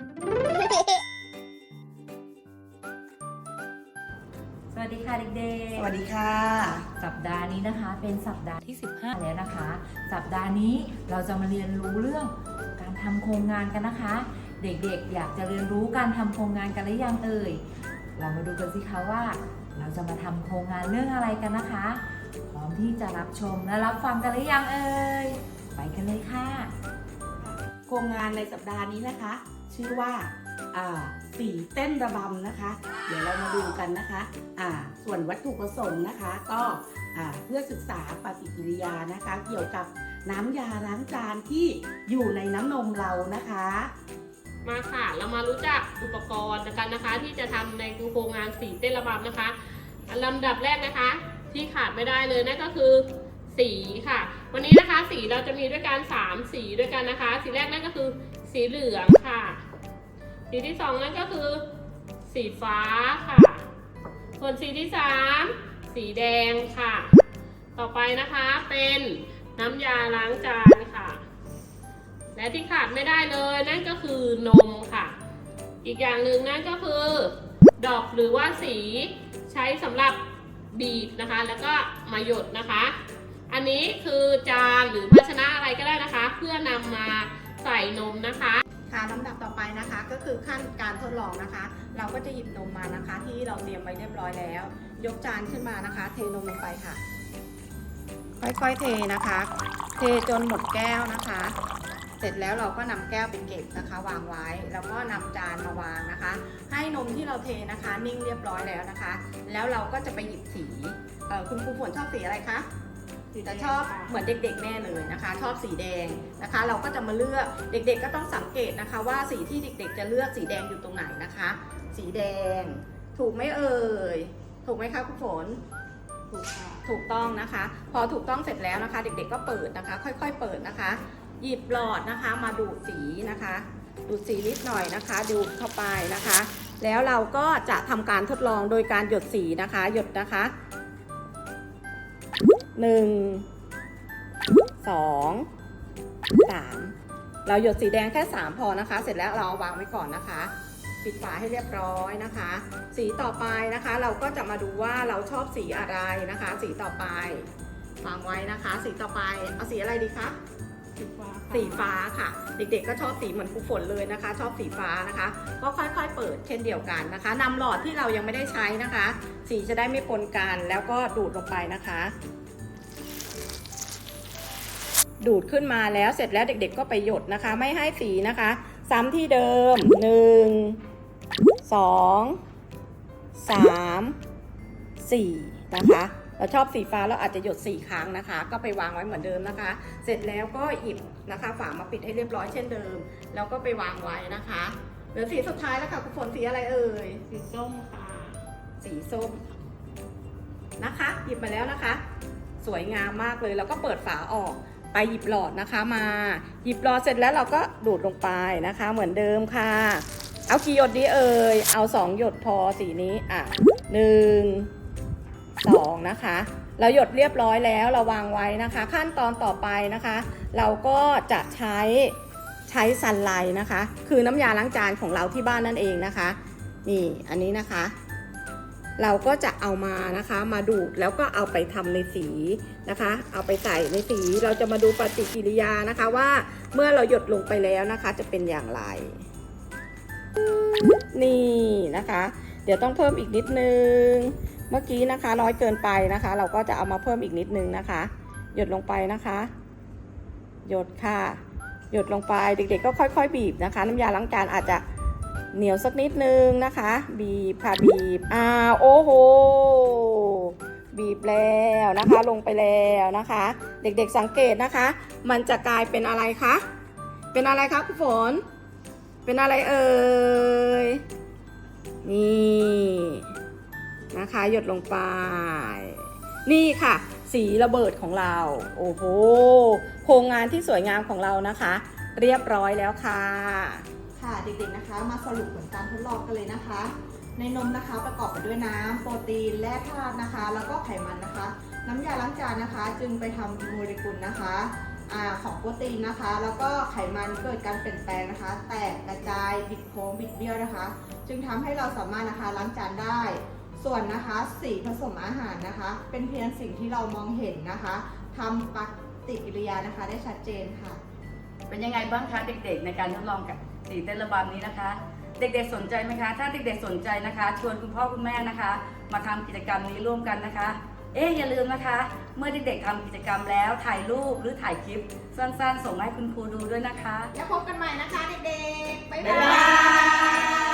สวัสดีค่ะเด็กสวัสดีค่ะๆสัปดาห์นี้นะคะเป็นสัปดาห์ที่ 15 แล้วนะคะ สัปดาห์นี้เราจะมาเรียนรู้เรื่องการทำโครงงานกันนะคะ เด็กๆ อยากจะเรียนรู้การทำโครงงานกันหรือยังเอ่ยเรามาดูกันสิคะว่า เราจะมาทำโครงงานเรื่องอะไรกันนะคะพร้อมที่จะรับชมและรับฟังกันหรือยังเอ่ยไปกันเลยค่ะ โครงงานในสัปดาห์นี้นะคะ ชื่อว่าสีเต้นระบำนะคะ เดี๋ยวเรามาดูกันนะคะส่วนวัตถุประสงค์นะคะ ก็เพื่อศึกษาปฏิกิริยานะคะ เกี่ยวกับน้ำยาล้างจานที่อยู่ในน้ำนมเรานะคะ มาค่ะเรามารู้จักอุปกรณ์กันนะคะ ที่จะทำในโครงงานสีเต้นระบำนะคะลำดับแรกนะคะ ที่ขาดไม่ได้เลยนั่นก็คือสีค่ะ วันนี้นะคะสีเราจะมีด้วยกัน3สีด้วยกันนะคะ สีแรกนั่นก็คือ สีเหลืองค่ะ สีที่สองนั่นก็คือ สีฟ้าค่ะ ส่วนสีที่สามสีแดงค่ะ ต่อไปนะคะเป็นน้ำยาล้างจานค่ะ และที่ขาดไม่ได้เลยนั่นก็คือนมค่ะ อีกอย่างหนึ่งนั่นก็คือ ดอกหรือว่าสีใช้สำหรับบีบนะคะ แล้วก็มาหยดนะคะ อันนี้คือจานหรือภาชนะอะไรก็ได้นะคะ เพื่อนำมา นมนะคะค่ะลำดับต่อไปนะคะก็คือขั้นการทดลองนะคะ เราก็จะหยิบนมมานะคะ ที่เราเตรียมไว้เรียบร้อยแล้ว ยกจานขึ้นมานะคะ เทนมลงไปค่ะ ค่อยๆเทนะคะ เทจนหมดแก้วนะคะ เสร็จแล้วเราก็นำแก้วไปเก็บนะคะ วางไว้ แล้วก็นำจานมาวางนะคะ ให้นมที่เราเทนะคะ นิ่งเรียบร้อยแล้วนะคะ แล้วเราก็จะไปหยิบสีคุณครูฝนชอบสีอะไรคะ จะชอบเหมือนเด็กๆแน่เลยนะคะ ชอบสีแดงนะคะ เราก็จะมาเลือกเด็กๆก็ต้องสังเกตนะคะ ว่าสีที่เด็กๆ จะเลือกสีแดงอยู่ตรงไหนนะคะ สีแดง ถูกไหมเอ่ยถูกไหมคะคุณฝนถูกค่ะถูกต้องนะคะ พอถูกต้องเสร็จแล้วนะคะ เด็กๆก็เปิดนะคะ ค่อยๆเปิดนะคะ หยิบหลอดนะคะมาดูดสีนะคะ ดูดสีนิดหน่อยนะคะ ดูดเข้าไปนะคะ แล้วเราก็จะทำการทดลองโดยการหยดสีนะคะ หยดนะคะ หนึ่งสองสามเราหยดสีแดงแค่สามพอนะคะ เสร็จแล้วเราเอาวางไว้ก่อนนะคะ ปิดฝาให้เรียบร้อยนะคะ สีต่อไปนะคะ เราก็จะมาดูว่าเราชอบสีอะไรนะคะ สีต่อไปวางไว้นะคะ สีต่อไปเอาสีอะไรดีคะสีฟ้าสีฟ้าค่ะ เด็กๆก็ชอบสีเหมือนครูฝนเลยนะคะ ชอบสีฟ้านะคะ ก็ค่อยๆเปิดเช่นเดียวกันนะคะนำหลอดที่เรายังไม่ได้ใช้นะคะ สีจะได้ไม่ปนกันแล้วก็ดูดลงไปนะคะ ดูดขึ้นมาแล้วเสร็จแล้วเด็กๆก็ไปหยดนะคะ ไม่ให้สีนะคะ ซ้ำที่เดิม 1 2 3 4 นะคะเราชอบสีฟ้าเราอาจจะหยด 4 ครั้งนะคะ ก็ไปวางไว้เหมือนเดิมนะคะ เสร็จแล้วก็หยิบนะคะ ฝามาปิดให้เรียบร้อยเช่นเดิม แล้วก็ไปวางไว้นะคะเหลือสีสุดท้ายแล้วค่ะคุณฝนสีอะไรเอ่ยสีส้มค่ะสีส้มนะคะ หยิบมาแล้วนะคะ สวยงามมากเลยแล้วก็เปิดฝาออก ไปหยิบหลอดนะคะมา หยิบหลอดเสร็จแล้วเราก็ดูดลงไปนะคะ เหมือนเดิมค่ะ เอากี่หยดดีเอ่ยเอาสองหยดพอสีนี้อะหนึ่งสองนะคะ เราหยดเรียบร้อยแล้วเราวางไว้นะคะ ขั้นตอนต่อไปนะคะ เราก็จะใช้ใช้ซันไลท์นะคะ คือน้ำยาล้างจานของเราที่บ้านนั่นเองนะคะ นี่อันนี้นะคะ เราก็จะเอามานะคะมาดูดแล้วก็เอาไปทำในสีนะคะ เอาไปใส่ในสีเราจะมาดูปฏิกิริยานะคะว่าเมื่อเราหยดลงไปแล้วนะคะ จะเป็นอย่างไร นี่นะคะ เดี๋ยวต้องเพิ่มอีกนิดนึง เมื่อกี้นะคะน้อยเกินไปนะคะ เราก็จะเอามาเพิ่มอีกนิดนึงนะคะ หยดลงไปนะคะ หยดค่ะ หยดลงไปเด็กๆ ก็ค่อย ๆ บีบนะคะ น้ำยาล้างจานอาจจะ เหนียวสักนิดนึงนะคะ บีบค่ะบีบอ้าวโอ้โหบีบแล้วนะคะลงไปแล้วนะคะ เด็กๆสังเกตนะคะ มันจะกลายเป็นอะไรคะเป็นอะไรคะคุณฝน เป็นอะไรเอ่ยนี่นะคะหยดลงไป นี่ค่ะ สีระเบิดของเรา โอ้โหโครงงานที่สวยงามของเรานะคะ เรียบร้อยแล้วค่ะ ค่ะเด็กๆนะคะ มาสรุปผลการทดลองกันเลยนะคะ ในนมนะคะประกอบไปด้วยน้ำโปรตีนแร่ธาตุนะคะ แล้วก็ไขมันนะคะ น้ำยาล้างจานนะคะ จึงไปทำโมเลกุลนะคะของโปรตีนนะคะ แล้วก็ไขมันเกิดการเปลี่ยนแปลงนะคะ แตกกระจายบิดโค้งบิดเบี้ยวนะคะ จึงทำให้เราสามารถนะคะล้างจานได้ ส่วนนะคะสีผสมอาหารนะคะ เป็นเพียงสิ่งที่เรามองเห็นนะคะทำปฏิกิริยานะคะได้ชัดเจนค่ะ เป็นยังไงบ้างคะเด็กๆ ในการทดลองกับ สีเต้นระบำนี้นะคะ เด็กๆสนใจไหมคะ ถ้าเด็กๆสนใจนะคะ ชวนคุณพ่อคุณแม่นะคะ มาทำกิจกรรมนี้ร่วมกันนะคะ เอ๊ะอย่าลืมนะคะ เมื่อเด็กๆทำกิจกรรมแล้วถ่ายรูปหรือถ่ายคลิป สั้นๆ ส่งให้คุณครูดูด้วยนะคะ แล้วพบกันใหม่นะคะเด็กๆ บ๊ายบาย